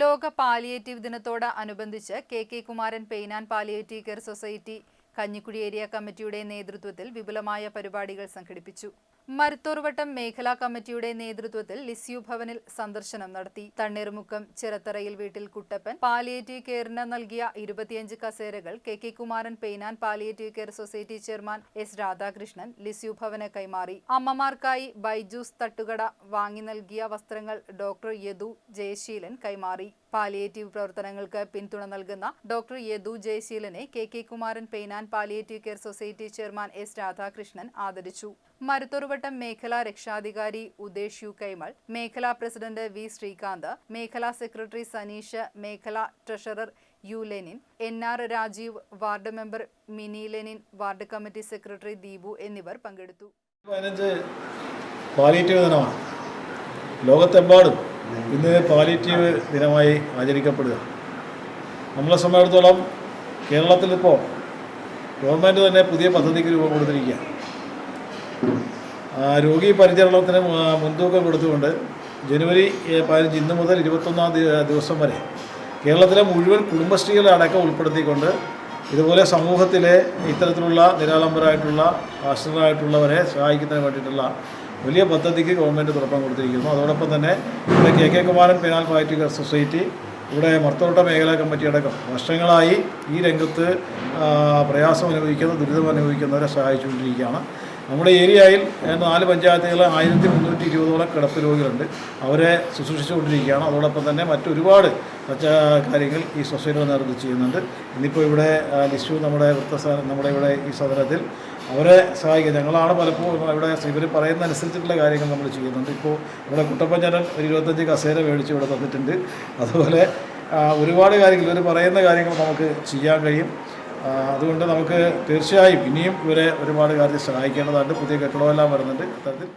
ലോക പാലിയേറ്റീവ് ദിനത്തോട് അനുബന്ധിച്ച് K K Kumaran pain and palliative care society Kanjikuzhi area കമ്മിറ്റിയുടെ നേതൃത്വത്തിൽ വിപുലമായ പരിപാടികൾ സംഘടിപ്പിച്ചു. മരുത്തോർവട്ടം മേഖലാ കമ്മിറ്റിയുടെ നേതൃത്വത്തിൽ ലിസ്യു ഭവനിൽ സന്ദർശനം നടത്തി. തണ്ണീർമുക്കം ചിറത്തറയിൽ വീട്ടിൽ കുട്ടപ്പൻ പാലിയേറ്റീവ് കെയറിന് നൽകിയ ഇരുപത്തിയഞ്ച് കസേരകൾ K K Kumaran pain and palliative care society chairman S Radhakrishnan Lisieux ഭവന് കൈമാറി. അമ്മമാർക്കായി ബൈജൂസ് തട്ടുകട വാങ്ങി നൽകിയ വസ്ത്രങ്ങൾ ഡോക്ടർ യദു ജയശീലൻ കൈമാറി. പാലിയേറ്റീവ് പ്രവർത്തനങ്ങൾക്ക് പിന്തുണ നൽകുന്ന doctor Yadu ജയശീലനെ K K Kumaran pain and palliative care society chairman S Radhakrishnan ആദരിച്ചു. മരുത്തോറുവട്ടം മേഖലാ രക്ഷാധികാരി ഉദേശ് യു കൈമൾ മേഖലാ പ്രസിഡന്റ് വി ശ്രീകാന്ത് മേഖലാ സെക്രട്ടറി സനീഷ് മേഖലാ treasurer U Lenin N R Rajeev ward member Mini Lenin ward committee secretary Deepu എന്നിവർ പങ്കെടുത്തു. പാലിയേറ്റീവ് ദിനമാണ്. ലോകത്തെമ്പാടും ഇന്ന് പാലിയേറ്റീവ് ദിനമായി ആചരിക്കപ്പെടുക. നമ്മളെ സംബന്ധിച്ചിടത്തോളം കേരളത്തിലിപ്പോൾ ഗവൺമെന്റ് തന്നെ പുതിയ പദ്ധതിക്ക് രൂപം കൊടുത്തിരിക്കുകയാണ്. രോഗി പരിചരണത്തിന് മുൻതൂക്കം കൊടുത്തുകൊണ്ട് ജനുവരി പതിനഞ്ച് ഇന്ന് മുതൽ ഇരുപത്തൊന്നാം ദിവസം വരെ കേരളത്തിലെ മുഴുവൻ കുടുംബശ്രീകളെ അടക്കം ഉൾപ്പെടുത്തിക്കൊണ്ട് ഇതുപോലെ സമൂഹത്തിലെ ഇത്തരത്തിലുള്ള നിരാലംബരായിട്ടുള്ള ആശ്രിതരായിട്ടുള്ളവരെ സഹായിക്കുന്നതിന് വേണ്ടിയിട്ടുള്ള വലിയ പദ്ധതിക്ക് ഗവൺമെന്റ് തുടക്കം കൊടുത്തിരിക്കുന്നു. അതോടൊപ്പം തന്നെ ഇവിടെ K K Kumaran pain and care society ഇവിടെ മർത്തോട്ട മേഖലാ കമ്മിറ്റി അടക്കം വർഷങ്ങളായി ഈ രംഗത്ത് പ്രയാസം അനുഭവിക്കുന്ന ദുരിതം അനുഭവിക്കുന്നവരെ സഹായിച്ചുകൊണ്ടിരിക്കുകയാണ്. നമ്മുടെ ഏരിയയിൽ നാല് പഞ്ചായത്തുകൾ ആയിരത്തി മുന്നൂറ്റി ഇരുപതോളം കിടപ്പ് രോഗികളുണ്ട് അവരെ ശുശ്രൂഷിച്ചുകൊണ്ടിരിക്കുകയാണ്. അതോടൊപ്പം തന്നെ മറ്റൊരുപാട് മറ്റ കാര്യങ്ങൾ ഈ സൊസൈറ്റിയുടെ നേതൃത്വം ചെയ്യുന്നുണ്ട്. ഇന്നിപ്പോൾ ഇവിടെ ലിസ്റ്റു നമ്മുടെ വൃത്തസ്ഥാന നമ്മുടെ ഇവിടെ ഈ സദനത്തിൽ അവരെ സഹായിക്കുക ഞങ്ങളാണ് പലപ്പോഴും ഇവിടെ ഇവർ പറയുന്ന അനുസരിച്ചിട്ടുള്ള കാര്യങ്ങൾ നമ്മൾ ചെയ്യുന്നുണ്ട്. ഇപ്പോൾ ഇവിടെ കുട്ടപ്പഞ്ചാരൻ ഒരു ഇരുപത്തഞ്ച് കസേര മേടിച്ച് ഇവിടെ തന്നിട്ടുണ്ട്. അതുപോലെ ഒരുപാട് കാര്യങ്ങൾ ഇവർ പറയുന്ന കാര്യങ്ങൾ നമുക്ക് ചെയ്യാൻ കഴിയും. അതുകൊണ്ട് നമുക്ക് തീർച്ചയായും ഇനിയും ഇവരെ ഒരുപാട് കാര്യത്തിൽ സഹായിക്കേണ്ടതുണ്ട് പുതിയ കെട്ടിടമെല്ലാം വരുന്നുണ്ട്. അത്തരത്തിൽ